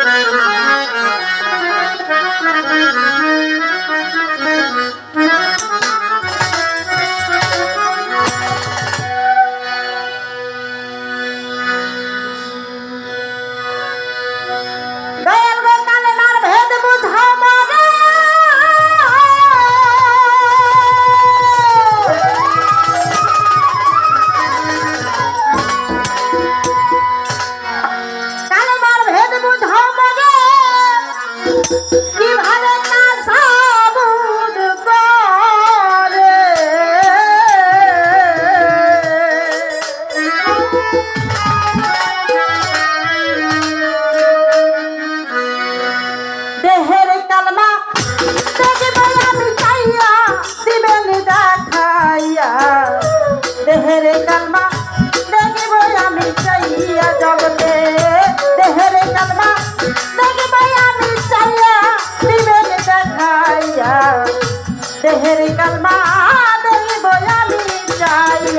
Música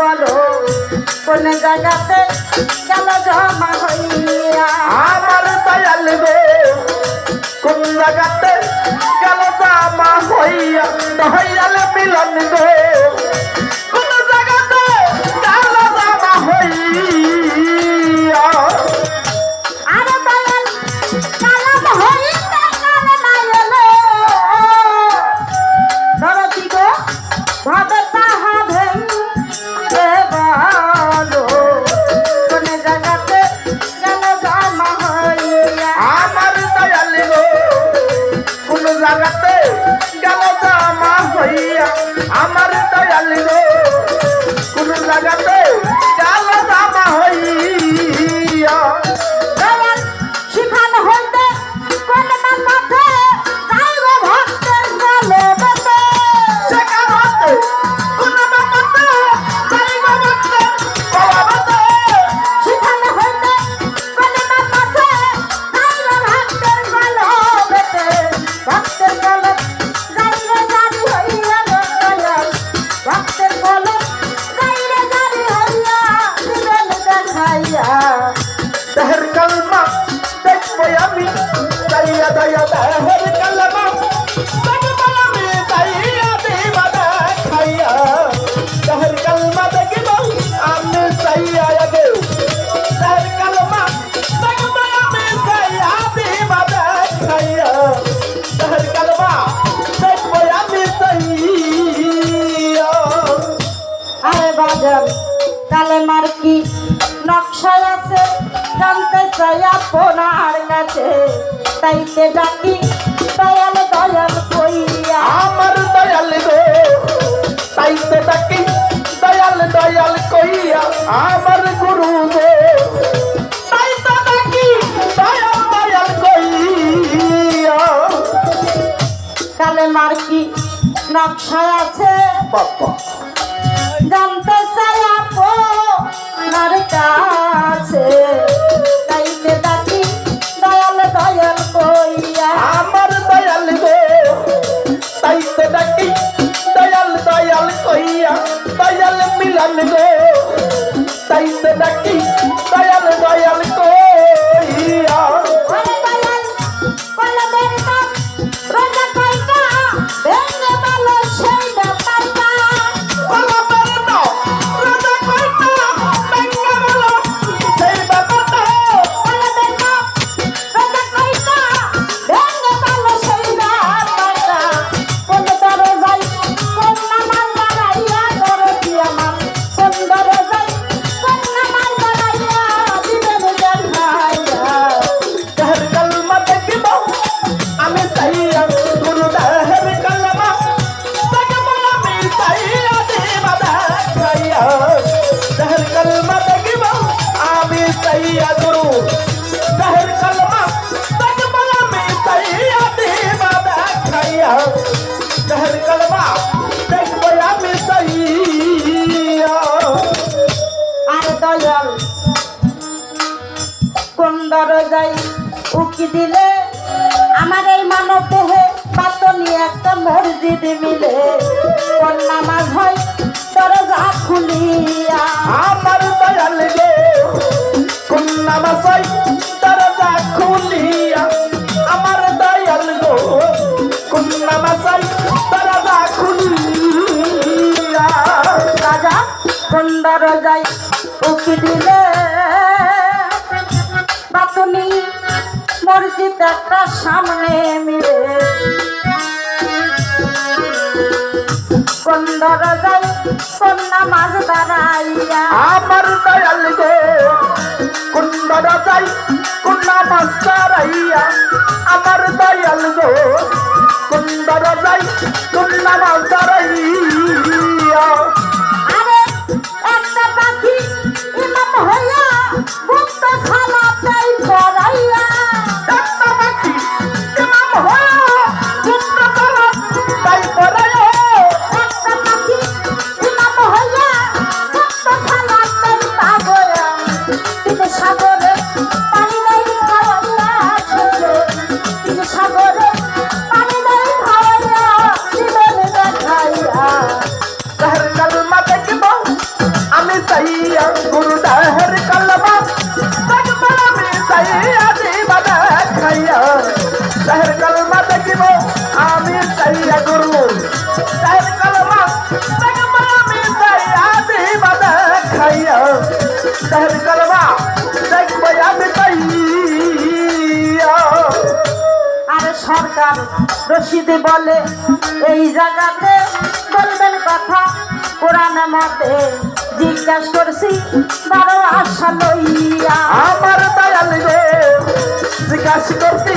বলো, কোন জায়গাতে গেল জমা হইয়া? আমার দয়াল রে, কোন জায়গাতে গেল জমা হইয়া? দয়াল মিলন গো গজল তালে মার কি নকশায় আছে? জানতে চাই আপনার কাছে। তাইতে ডাকি দয়াল দয়াল কইয়া আমার দয়াল গো তাইতে ডাকি দয়াল দয়াল কইয়া আমার গুরু গো কালে মার কি নকশা আছে? বাবা। দিলে আমার এই মানব দেহে পাতলি একটা মসজিদ মিলে। কন্যা মাঝ হয় দরজা খুলিয়া। আমার দয়াল গে কন্যা মাঝ হয় দরজা খুলিয়া। আমার দয়াল গো কন্যা মাঝ দরজা খুলিয়া। রাজা সুন্দর যায় মসজিদ একটা সামনে মিলে। কোন দরজায়, কোন নামাজ দাঁড়াইয়া। আমার দয়াল গো কন্যা বাসাই কন্যা মাস্টারাইয়া আমার দয়াল গো কন্যা বাসাই কন্যা মাস্টারাইয়া দহর কলমা দেখব আমি সাইয়া জীবন খাইয়া দহর কলমা দেখব আমি সাইয়া গুরু দহর কলমা দেখব আমি সাইয়া জীবন খাইয়া দহর কলমা দেখব আমি সাইয়া আর সরকার রশিদি বলে, এই জায়গাতে বলবেন কথা, কোরআন মতে। জিজ্ঞাসা করছি, বারো আশা লইয়া আমার দয়াল রে। জিজ্ঞাসা করছি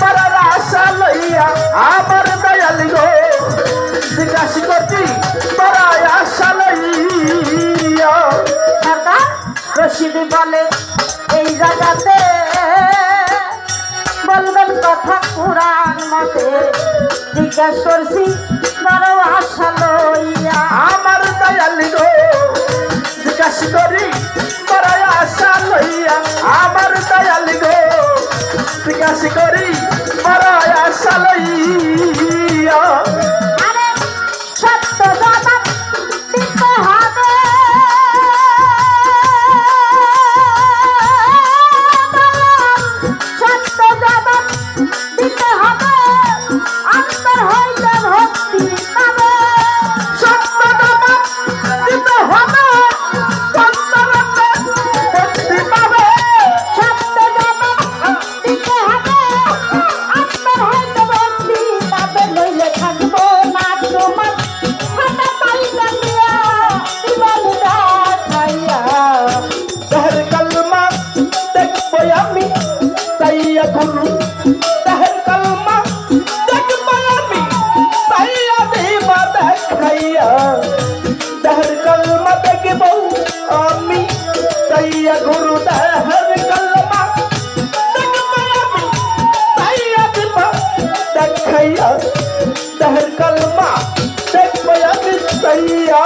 পরার আশা লইয়া আমার দয়াল গো জিজ্ঞাসা করছি পরার আশা লইয়া। সরকার, রশিদি বলে, এই জায়গাতে বলবেন কথা কোরআন মতে। জিজ্ঞাসা করছি, বারো আশা দয়াল ஐயா